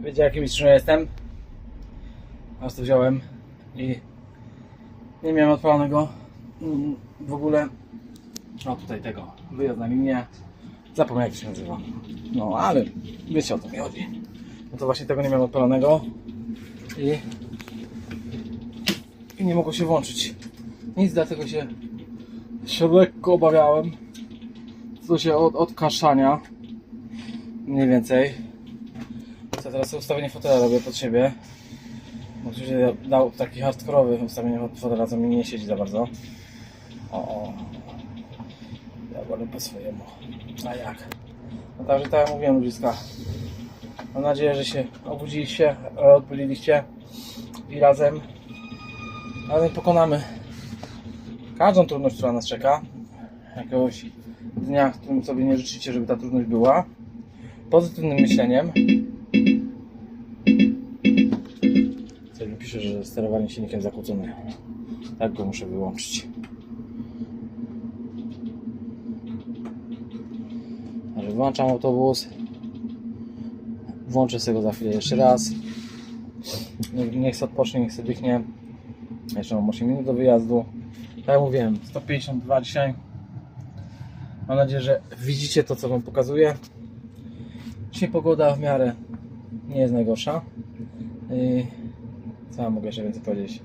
Wiecie jakim mistrzem jestem? Aż to wziąłem i nie miałem odpalonego mm, w ogóle. No tutaj tego, wyjazd na linię. Zapomniałem jak się nazywa. No ale wiecie o co mi chodzi. No to właśnie tego nie miałem odpalonego i i nie mogło się włączyć. Nic dlatego się się lekko obawiałem co się od, od kaszania mniej więcej co teraz ustawienie fotela robię pod siebie Oczywiście dał taki hardkorowy ustawienie fotela, co mi nie siedzi za bardzo. O, o. Ja wolę po swojemu. A jak? No także tak jak mówiłem ludziska. Mam nadzieję, że się obudziliście, e, odbyliście i razem razem pokonamy każdą trudność, która nas czeka. Jakiegoś dnia, w którym sobie nie życzycie, żeby ta trudność była. Pozytywnym myśleniem. Mi pisze, że sterowanie silnikiem zakłócone. Tak go muszę wyłączyć. Także włączam autobus. Włączę sobie go za chwilę jeszcze raz. Niech sobie odpocznie, niech sobie dychnie. Jeszcze mam 8 minut do wyjazdu. Tak jak mówiłem, 152 dzisiaj. Mam nadzieję, że widzicie to, co Wam pokazuję. Dzisiaj pogoda w miarę nie jest najgorsza. Yy, co ja mogę jeszcze więcej powiedzieć?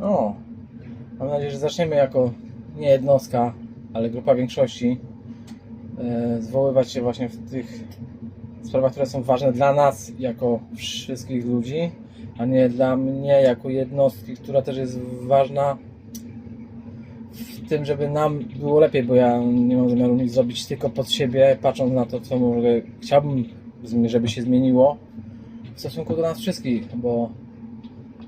O, mam nadzieję, że zaczniemy jako nie jednostka, ale grupa większości e, zwoływać się właśnie w tych sprawach, które są ważne dla nas jako wszystkich ludzi, a nie dla mnie jako jednostki, która też jest ważna w tym, żeby nam było lepiej, bo ja nie mam zamiaru nic zrobić tylko pod siebie, patrząc na to, co może chciałbym, żeby się zmieniło w stosunku do nas wszystkich, bo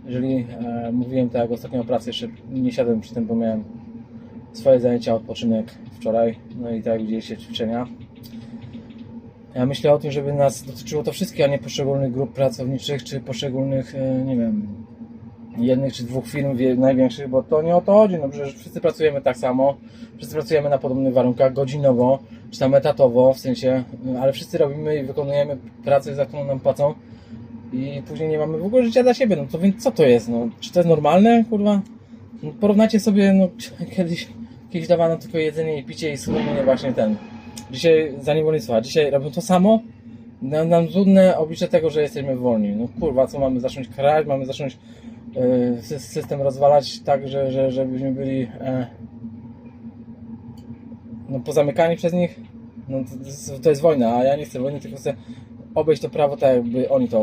jeżeli e, mówiłem tak ostatnio pracy, jeszcze nie siadłem przy tym, bo miałem swoje zajęcia, odpoczynek wczoraj, no i tak widzieliście ćwiczenia. Ja myślę o tym, żeby nas dotyczyło to wszystkich, a nie poszczególnych grup pracowniczych, czy poszczególnych, e, nie wiem, jednych czy dwóch firm największych, bo to nie o to chodzi, no przecież wszyscy pracujemy tak samo, wszyscy pracujemy na podobnych warunkach, godzinowo, czy tam etatowo, w sensie, e, ale wszyscy robimy i wykonujemy pracę, za którą nam płacą i później nie mamy w ogóle życia dla siebie, no to więc co to jest, no, czy to jest normalne, kurwa? No, porównajcie sobie, no, kiedyś, kiedyś dawano tylko jedzenie i picie i sumienie właśnie ten, dzisiaj za niewolnictwa, dzisiaj robią to samo, nam, nam trudne oblicze tego, że jesteśmy wolni, no kurwa, co mamy zacząć krać, mamy zacząć e, sy- system rozwalać tak, że, że, żebyśmy byli e, no, pozamykani przez nich, no to, to, jest, wojna, a ja nie chcę wojny, tylko chcę obejść to prawo tak, jakby oni to obejść.